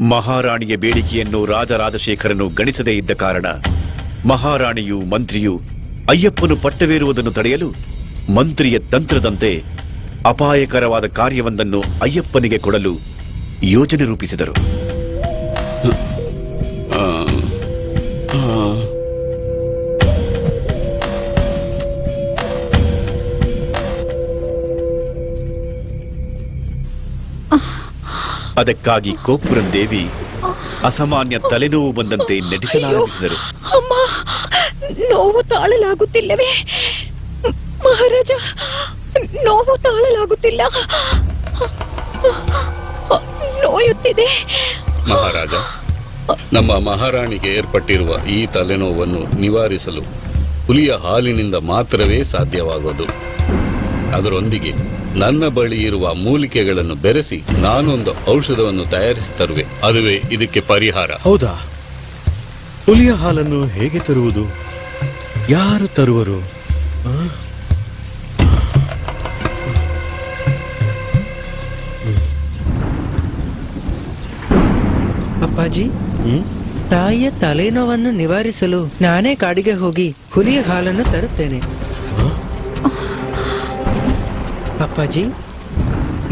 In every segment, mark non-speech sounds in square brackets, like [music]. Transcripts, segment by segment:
ಮಹಾರಾಣಿಯ ಬೇಡಿಕೆಯನ್ನು ರಾಜರಾಜಶೇಖರನು ಗಣಿಸದೇ ಇದ್ದ ಕಾರಣ ಮಹಾರಾಣಿಯು ಮಂತ್ರಿಯು ಅಯ್ಯಪ್ಪನು ಪಟ್ಟವೇರುವುದನ್ನು ತಡೆಯಲು ಮಂತ್ರಿಯ ತಂತ್ರದಂತೆ ಅಪಾಯಕರವಾದ ಕಾರ್ಯವೊಂದನ್ನು ಅಯ್ಯಪ್ಪನಿಗೆ ಕೊಡಲು ಯೋಜನೆ ರೂಪಿಸಿದರು. ಅದಕ್ಕಾಗಿ ಕೋಪುರಂ ದೇವಿ ಅಸಾಮಾನ್ಯ ತಲೆನೋವು ಬಂದಂತೆ ನಟಿಸಲಾರಂಭಿಸಿದರು. ಅಮ್ಮ ನೋವು ತಾಳಲಾಗುತ್ತಿಲ್ಲವೇ? ಮಹಾರಾಜ ನೋವು ತಾಳಲಾಗುತ್ತಿಲ್ಲ. ನೋಯುತ್ತಿದೆ. ಮಹಾರಾಜ ನಮ್ಮ ಮಹಾರಾಣಿಗೆ ಏರ್ಪಟ್ಟಿರುವ ಈ ತಲೆನೋವನ್ನು ನಿವಾರಿಸಲು ಹುಲಿಯ ಹಾಲಿನಿಂದ ಮಾತ್ರವೇ ಸಾಧ್ಯವಾಗೋದು. ಅದರೊಂದಿಗೆ ನನ್ನ ಬಳಿ ಇರುವ ಮೂಲಿಕೆಗಳನ್ನು ಬೆರೆಸಿ ನಾನೊಂದು ಔಷಧವನ್ನು ತಯಾರಿಸಿ ತರುವೆ. ಅದುವೇ ಇದಕ್ಕೆ ಪರಿಹಾರ. ಹೌದಾ? ಹುಲಿಯ ಹಾಲನ್ನು ಹೇಗೆ ತರುವುದು? ಯಾರು ತರುವರು? ಅಪ್ಪಾಜಿ? ತಾಯಿಯ ತಲೆನೋವನ್ನು ನಿವಾರಿಸಲು ನಾನೇ ಕಾಡಿಗೆ ಹೋಗಿ ಹುಲಿಯ ಹಾಲನ್ನು ತರುತ್ತೇನೆ. ಅಪ್ಪಾಜಿ,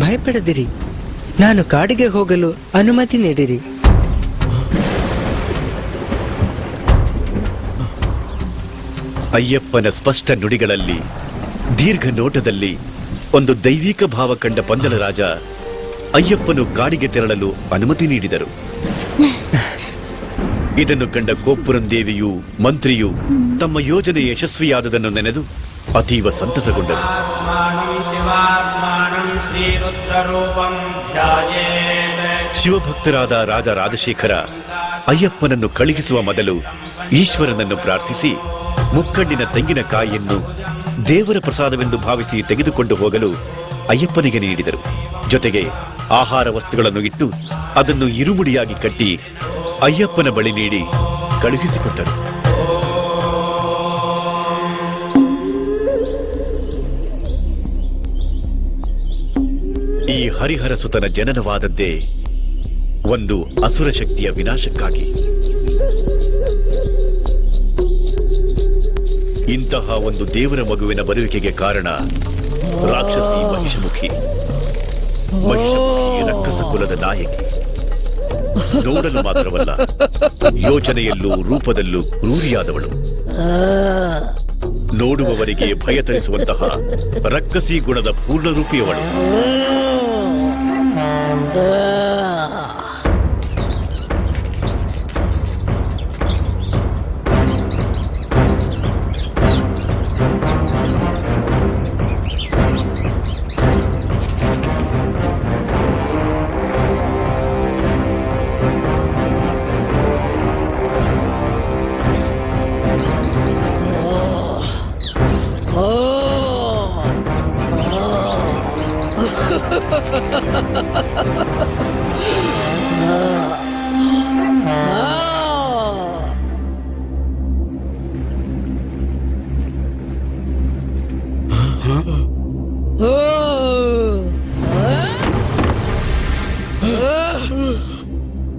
ಭಯಪಡದಿರಿ. ನಾನು ಕಾಡಿಗೆ ಹೋಗಲು ಅನುಮತಿ ನೀಡಿರಿ. ಅಯ್ಯಪ್ಪನ ಸ್ಪಷ್ಟ ನುಡಿಗಳಲ್ಲಿ, ದೀರ್ಘ ನೋಟದಲ್ಲಿ ಒಂದು ದೈವಿಕ ಭಾವ ಕಂಡ ಪಂದಳ ರಾಜ ಅಯ್ಯಪ್ಪನು ಕಾಡಿಗೆ ತೆರಳಲು ಅನುಮತಿ ನೀಡಿದರು. ಇದನ್ನು ಕಂಡ ಗೋಪುರಂ ದೇವಿಯು ಮಂತ್ರಿಯು ತಮ್ಮ ಯೋಜನೆ ಯಶಸ್ವಿಯಾದದನ್ನು ನೆನೆದು ಅತೀವ ಸಂತಸಗೊಂಡರು. ಶಿವಭಕ್ತರಾದ ರಾಜ ರಾಜಶೇಖರ ಅಯ್ಯಪ್ಪನನ್ನು ಕಳುಹಿಸುವ ಮೊದಲು ಈಶ್ವರನನ್ನು ಪ್ರಾರ್ಥಿಸಿ ಮುಕ್ಕಣ್ಣಿನ ತೆಂಗಿನಕಾಯಿಯನ್ನು ದೇವರ ಪ್ರಸಾದವೆಂದು ಭಾವಿಸಿ ತೆಗೆದುಕೊಂಡು ಹೋಗಲು ಅಯ್ಯಪ್ಪನಿಗೆ ನೀಡಿದರು. ಜೊತೆಗೆ ಆಹಾರ ವಸ್ತುಗಳನ್ನು ಇಟ್ಟು ಅದನ್ನು ಇರುಮುಡಿಯಾಗಿ ಕಟ್ಟಿ ಅಯ್ಯಪ್ಪನ ಬಳಿ ನೀಡಿ ಕಳುಹಿಸಿಕೊಟ್ಟರು. ಈ ಹರಿಹರ ಸುತನ ಜನನವಾದದ್ದೇ ಒಂದು ಅಸುರ ಶಕ್ತಿಯ ವಿನಾಶಕ್ಕಾಗಿ. ಇಂತಹ ಒಂದು ದೇವರ ಮಗುವಿನ ಬರುವಿಕೆಗೆ ಕಾರಣ ರಾಕ್ಷಸಿ ಮಹಿಷಮುಖಿ. ಮಹಿಷಮುಖಿ ರಕ್ಕಸ ಕುಲದ ನಾಯಕಿ. ನೋಡಲು ಮಾತ್ರವಲ್ಲ, ಯೋಚನೆಯಲ್ಲೂ ರೂಪದಲ್ಲೂ ಕ್ರೂರಿಯಾದವಳು. ನೋಡುವವರಿಗೆ ಭಯ ತರಿಸುವಂತಹ ರಕ್ಕಸಿ ಗುಣದ ಪೂರ್ಣರೂಪಿಯವಳು. Uh.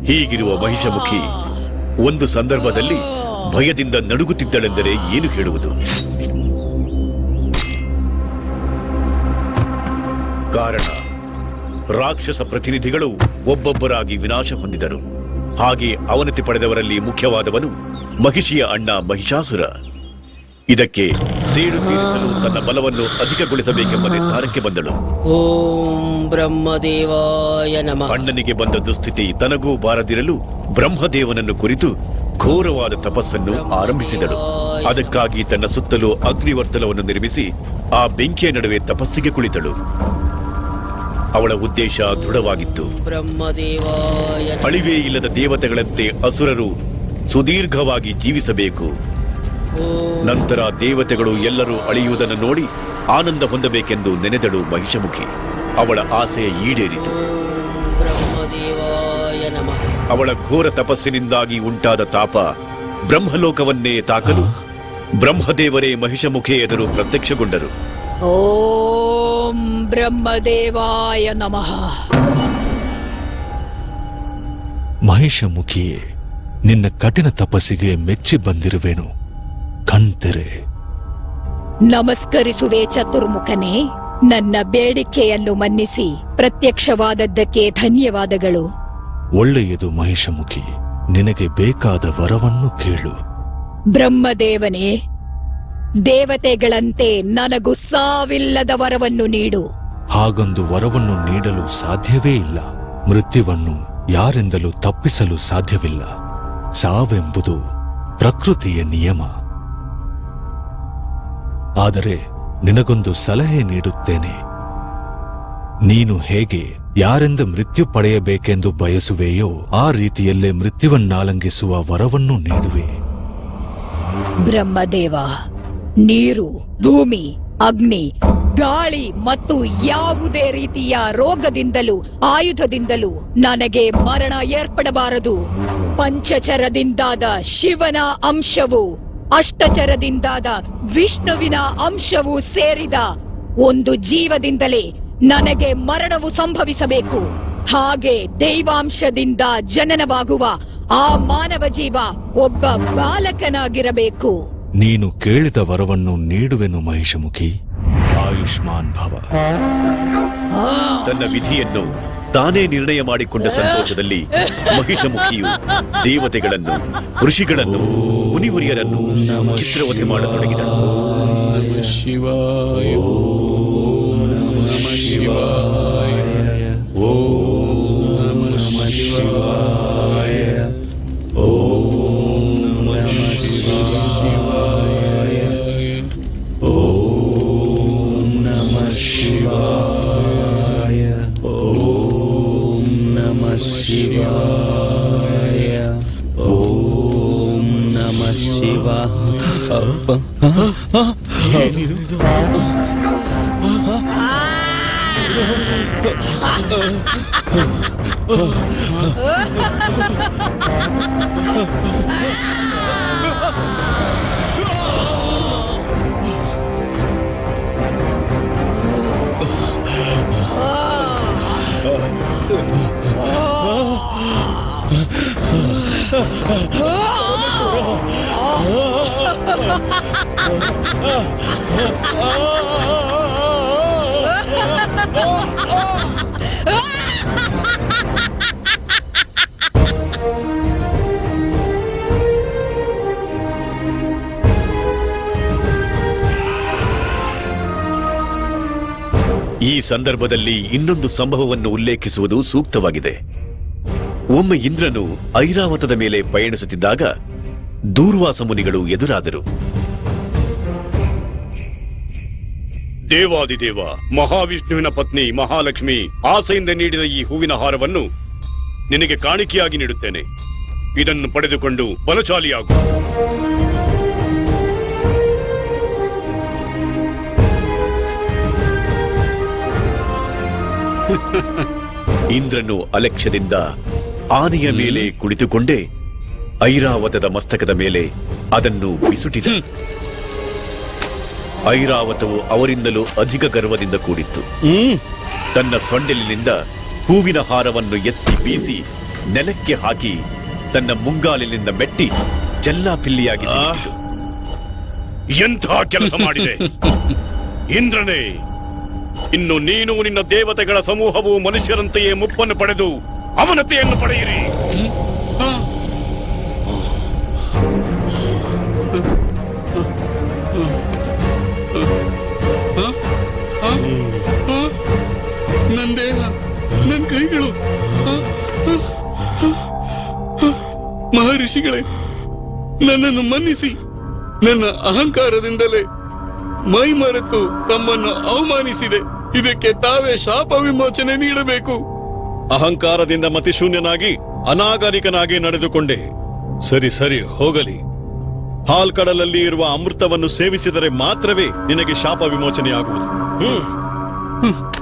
ಹೀಗಿರುವ ಮಹಿಷಮುಖಿ ಒಂದು ಸಂದರ್ಭದಲ್ಲಿ ಭಯದಿಂದ ನಡುಗುತ್ತಿದ್ದಳೆಂದರೆ ಏನು ಹೇಳುವುದು? ಕಾರಣ, ರಾಕ್ಷಸ ಪ್ರತಿನಿಧಿಗಳು ಒಬ್ಬೊಬ್ಬರಾಗಿ ವಿನಾಶ ಹೊಂದಿದರು. ಹಾಗೆ ಅವನತಿ ಪಡೆದವರಲ್ಲಿ ಮುಖ್ಯವಾದವನು ಮಹಿಷಿಯ ಅಣ್ಣ ಮಹಿಷಾಸುರ. ಇದಕ್ಕೆ ಸೇಡು ತೀರಿಸಲು ತನ್ನ ಬಲವನ್ನು ಅಧಿಕಗೊಳಿಸಬೇಕೆಂಬ ನಿರ್ಧಾರಕ್ಕೆ ಬಂದಳು. ಓಂ ಬ್ರಹ್ಮದೇವಾಯ ನಮಃ. ಅಣ್ಣನಿಗೆ ಬಂದ ದುಸ್ಥಿತಿ ತನಗೂ ಬಾರದಿರಲು ಬ್ರಹ್ಮದೇವನನ್ನು ಕುರಿತು ಘೋರವಾದ ತಪಸ್ಸನ್ನು ಆರಂಭಿಸಿದಳು. ಅದಕ್ಕಾಗಿ ತನ್ನ ಸುತ್ತಲೂ ಅಗ್ನಿವರ್ತಲವನ್ನು ನಿರ್ಮಿಸಿ ಆ ಬೆಂಕಿಯ ನಡುವೆ ತಪಸ್ಸಿಗೆ ಕುಳಿತಳು. ಅವಳ ಉದ್ದೇಶ ದೃಢವಾಗಿತ್ತು. ಅಳಿವೇ ಇಲ್ಲದ ದೇವತೆಗಳಂತೆ ಅಸುರರು ಸುದೀರ್ಘವಾಗಿ ಜೀವಿಸಬೇಕು. ನಂತರ ದೇವತೆಗಳು ಎಲ್ಲರೂ ಅಳಿಯುವುದನ್ನು ನೋಡಿ ಆನಂದ ಹೊಂದಬೇಕೆಂದು ನೆನೆದಳು ಮಹಿಷಮುಖಿ. ಅವಳ ಆಸೆ ಈಡೇರಿತು. ಬ್ರಹ್ಮದೇವಾಯ ನಮಃ ಅವಳ ಘೋರ ತಪಸ್ಸಿನಿಂದಾಗಿ ಉಂಟಾದ ತಾಪ ಬ್ರಹ್ಮಲೋಕವನ್ನೇ ತಾಕಲು ಬ್ರಹ್ಮದೇವರೇ ಮಹಿಷಮುಖಿ ಎದುರು ಪ್ರತ್ಯಕ್ಷಗೊಂಡರು. ಓಂ ಬ್ರಹ್ಮದೇವಾಯ ನಮಃ. ಮಹಿಷಮುಖಿಯೇ ನಿನ್ನ ಕಠಿಣ ತಪಸ್ಸಿಗೆ ಮೆಚ್ಚಿ ಬಂದಿರುವೆನು. ಕಣ್ತೆರೆ. ನಮಸ್ಕರಿಸುವೆ ಚತುರ್ಮುಖನೇ. ನನ್ನ ಬೇಡಿಕೆಯನ್ನು ಮನ್ನಿಸಿ ಪ್ರತ್ಯಕ್ಷವಾದದ್ದಕ್ಕೆ ಧನ್ಯವಾದಗಳು. ಒಳ್ಳೆಯದು ಮಹಿಷಮುಖಿ ನಿನಗೆ ಬೇಕಾದ ವರವನ್ನು ಕೇಳು. ಬ್ರಹ್ಮದೇವನೇ ದೇವತೆಗಳಂತೆ ನನಗೂ ಸಾವಿಲ್ಲದ ವರವನ್ನು ನೀಡು. ಹಾಗೊಂದು ವರವನ್ನು ನೀಡಲು ಸಾಧ್ಯವೇ ಇಲ್ಲ. ಮೃತ್ಯುವನ್ನು ಯಾರಿಂದಲೂ ತಪ್ಪಿಸಲು ಸಾಧ್ಯವಿಲ್ಲ. ಸಾವೆಂಬುದು ಪ್ರಕೃತಿಯ ನಿಯಮ. ಆದರೆ ನಿನಗೊಂದು ಸಲಹೆ ನೀಡುತ್ತೇನೆ. ನೀನು ಹೇಗೆ, ಯಾರಿಂದ ಮೃತ್ಯು ಪಡೆಯಬೇಕೆಂದು ಬಯಸುವೆಯೋ ಆ ರೀತಿಯಲ್ಲೇ ಮೃತ್ಯುವನ್ನಾಲಂಗಿಸುವ ವರವನ್ನು ನೀಡುವೆ. ಬ್ರಹ್ಮದೇವ, ನೀರು, ಭೂಮಿ, ಅಗ್ನಿ, ಗಾಳಿ ಮತ್ತು ಯಾವುದೇ ರೀತಿಯ ರೋಗದಿಂದಲೂ, ಆಯುಧದಿಂದಲೂ ನನಗೆ ಮರಣ ಏರ್ಪಡಬಾರದು. ಪಂಚಚರದಿಂದಾದ ಶಿವನ ಅಂಶವು ಅಷ್ಟಚರದಿಂದಾದ ವಿಷ್ಣುವಿನ ಅಂಶವು ಸೇರಿದ ಒಂದು ಜೀವದಿಂದಲೇ ನನಗೆ ಮರಣವು ಸಂಭವಿಸಬೇಕು. ಹಾಗೆ ದೈವಾಂಶದಿಂದ ಜನನವಾಗುವ ಆ ಮಾನವ ಜೀವ ಒಬ್ಬ ಬಾಲಕನಾಗಿರಬೇಕು. ನೀನು ಕೇಳಿದ ವರವನ್ನು ನೀಡುವೆನು ಮಹಿಷಮುಖಿ. ಆಯುಷ್ಮಾನ್ ಭವ. ತನ್ನ ವಿಧಿಯನ್ನು ತಾನೇ ನಿರ್ಣಯ ಮಾಡಿಕೊಂಡ ಸಂತೋಷದಲ್ಲಿ ಮಹಿಷಮುಖಿಯು ದೇವತೆಗಳನ್ನು ಋಷಿಗಳನ್ನು ಮುನಿವರಿಯರನ್ನು ಮಾಡತೊಡಗಿದ ಮಾಡತೊಡಗಿದಳು. ಶಿವಾಯ. ಶಿವಾಯ ಏನಿದು ಈ ಸಂದರ್ಭದಲ್ಲಿ ಇನ್ನೊಂದು ಸಂಭವವನ್ನು ಉಲ್ಲೇಖಿಸುವುದು ಸೂಕ್ತವಾಗಿದೆ. ಒಮ್ಮೆ ಇಂದ್ರನು ಐರಾವತದ ಮೇಲೆ ಪಯಣಿಸುತ್ತಿದ್ದಾಗ ದೂರ್ವಾಸ ಮುನಿಗಳು ಎದುರಾದರು. ದೇವಾದಿದೇವ ಮಹಾವಿಷ್ಣುವಿನ ಪತ್ನಿ ಮಹಾಲಕ್ಷ್ಮಿ ಆಸೆಯಿಂದ ನೀಡಿದ ಈ ಹೂವಿನ ಹಾರವನ್ನು ನಿನಗೆ ಕಾಣಿಕೆಯಾಗಿ ನೀಡುತ್ತೇನೆ. ಇದನ್ನು ಪಡೆದುಕೊಂಡು ಬಲಶಾಲಿಯಾಗು. [laughs] ಇಂದ್ರನು ಅಲಕ್ಷ್ಯದಿಂದ ಆನೆಯ ಮೇಲೆ ಕುಳಿತುಕೊಂಡೇ ಐರಾವತದ ಮಸ್ತಕದ ಮೇಲೆ ಅದನ್ನು ಬಿಸುಟಿದ. ಐರಾವತವು ಅವರಿಂದಲೂ ಅಧಿಕ ಗರ್ವದಿಂದ ಕೂಡಿತ್ತು. ತನ್ನ ಸೊಂಡಿಲಿನಿಂದ ಹೂವಿನ ಹಾರವನ್ನು ಎತ್ತಿ ಬೀಸಿ ನೆಲಕ್ಕೆ ಹಾಕಿ ತನ್ನ ಮುಂಗಾಲಿನಿಂದ ಮೆಟ್ಟಿ ಜಲ್ಲಾಪಿಲ್ಲಿಯಾಗಿ ಎಂಥ ಕೆಲಸ ಮಾಡಿದೆ? ಇಂದ್ರನೇ ಇನ್ನು ನೀನು ನಿನ್ನ ದೇವತೆಗಳ ಸಮೂಹವು ಮನುಷ್ಯರಂತೆಯೇ ಮುಪ್ಪನ್ನು ಪಡೆದು ಅವನತೆಯನ್ನು ಪಡೆಯಿರಿ. ನನ್ನ ದೇಹ ನನ್ನ ಕೈಗಳು. ಮಹರ್ಷಿಗಳೇ, ನನ್ನನ್ನು ಮನ್ನಿಸಿ, ನನ್ನ ಅಹಂಕಾರದಿಂದಲೇ ಮೈ ಮರೆತು ತಮ್ಮನ್ನು ಅವಮಾನಿಸಿದೆ. ಇದಕ್ಕೆ ತಾವೇ ಶಾಪ ವಿಮೋಚನೆ ನೀಡಬೇಕು. ಅಹಂಕಾರದಿಂದ ಮತಿಶೂನ್ಯನಾಗಿ ಅನಾಗರಿಕನಾಗಿ ನಡೆದುಕೊಂಡೆ. ಸರಿ ಸರಿ, ಹೋಗಲಿ. ಹಾಲ್ಕಡಲಲ್ಲಿ ಇರುವ ಅಮೃತವನ್ನು ಸೇವಿಸಿದರೆ ಮಾತ್ರವೇ ನಿನಗೆ ಶಾಪ ವಿಮೋಚನೆಯಾಗುವುದು. ಹ್ಮ್.